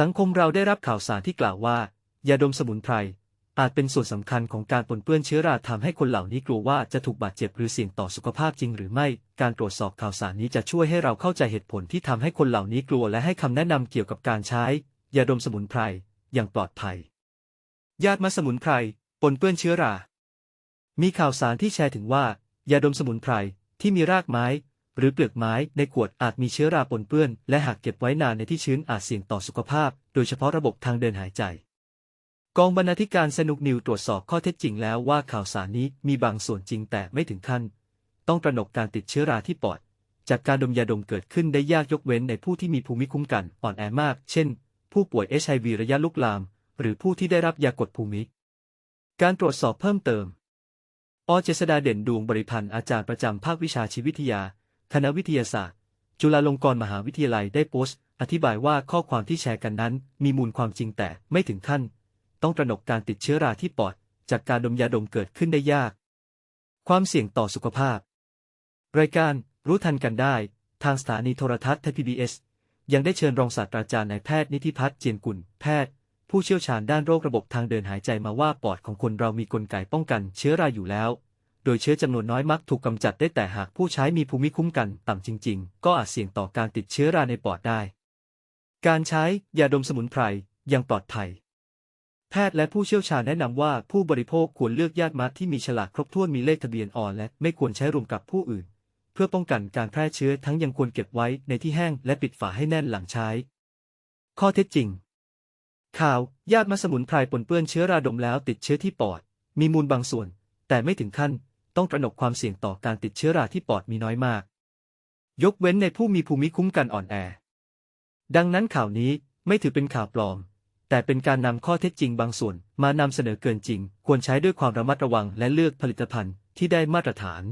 สังคมเราได้รับข่าวสารที่กล่าวว่ายาดมสมุนไพรอาจเป็นส่วนสำคัญของการปนเปื้อนเชื้อราทำให้คนเหล่านี้กลัวว่าจะถูกบาดเจ็บหรือเสี่ยงต่อสุขภาพจริงหรือไม่ การตรวจสอบข่าวสารนี้จะช่วยให้เราเข้าใจเหตุผลที่ทำให้คนเหล่านี้กลัวและให้คำแนะนำเกี่ยวกับการใช้ยาดมสมุนไพรอย่างปลอดภัย ยาดมสมุนไพรปนเปื้อนเชื้อรา มีข่าวสารที่แชร์ถึงว่ายาดมสมุนไพรที่มีรากไม้ หรือเปลือกไม้ในขวดอาจมีเชื้อราปนเปื้อน และหากเก็บไว้นานในที่ชื้นอาจเสี่ยงต่อสุขภาพ โดยเฉพาะระบบทางเดินหายใจ กองบรรณาธิการสนุกนิวตรวจสอบข้อเท็จจริงแล้วว่าข่าวสารนี้มีบางส่วนจริงแต่ไม่ถึงขั้น ต้องตระหนกการติดเชื้อราที่ปอด จากการดมยาดมเกิดขึ้นได้ยากยกเว้นในผู้ที่มีภูมิคุ้มกันอ่อนแอมาก เช่น ผู้ป่วยเอชไอวีระยะลุกลาม หรือผู้ที่ได้รับยากดภูมิ การตรวจสอบเพิ่มเติมอเจษดาเด่นดวงบริพันธ์อาจารย์ประจำภาควิชาชีววิทยา คณะวิทยาศาสตร์ จุฬาลงกรณ์มหาวิทยาลัยได้โพสต์ อธิบายว่าข้อความที่แชร์กันนั้น มีมูลความจริงแต่ไม่ถึงขั้น ต้องตระหนกการติดเชื้อราที่ปอด จากการดมยาดมเกิดขึ้นได้ยาก ความเสี่ยงต่อสุขภาพ รายการรู้ทันกันได้ ทางสถานีโทรทัศน์ไทยพีบีเอสยังได้เชิญรองศาสตราจารย์นายแพทย์นิติพัฒน์เจียนกุลแพทย์ ผู้เชี่ยวชาญด้านโรคระบบทางเดินหายใจมาว่าปอดของคนเรามีกลไกป้องกันเชื้อราอยู่แล้ว โดยเชื้อจำนวนน้อยมักถูกกำจัดได้แต่หากผู้ใช้มีภูมิคุ้มกันต่ำจริง ๆ ก็อาจเสี่ยงต่อการติดเชื้อราในปอดได้ การใช้ยาดมสมุนไพรยังปลอดภัย แพทย์และผู้เชี่ยวชาญแนะนำว่าผู้บริโภคควรเลือกญาติมัดที่มีฉลากครบถ้วนมีเลขทะเบียนอ่อน และไม่ควรใช้รวมกับผู้อื่น เพื่อป้องกันการแพร่เชื้อทั้งยังควรเก็บไว้ในที่แห้งและปิดฝาให้แน่นหลังใช้ ข้อเท็จจริง ข่าวญาติมาสมุนไพรปนเปื้อนเชื้อราดมแล้วติดเชื้อที่ปอด มีมูลบางส่วน แต่ไม่ถึงขั้น ต้องตระหนกความเสี่ยงต่อการติดเชื้อราที่ปอดมีน้อยมาก ยกเว้นในผู้มีภูมิคุ้มกันอ่อนแอ ดังนั้นข่าวนี้ไม่ถือเป็นข่าวปลอม แต่เป็นการนำข้อเท็จจริงบางส่วนมานำเสนอเกินจริง ควรใช้ด้วยความระมัดระวังและเลือกผลิตภัณฑ์ที่ได้มาตรฐาน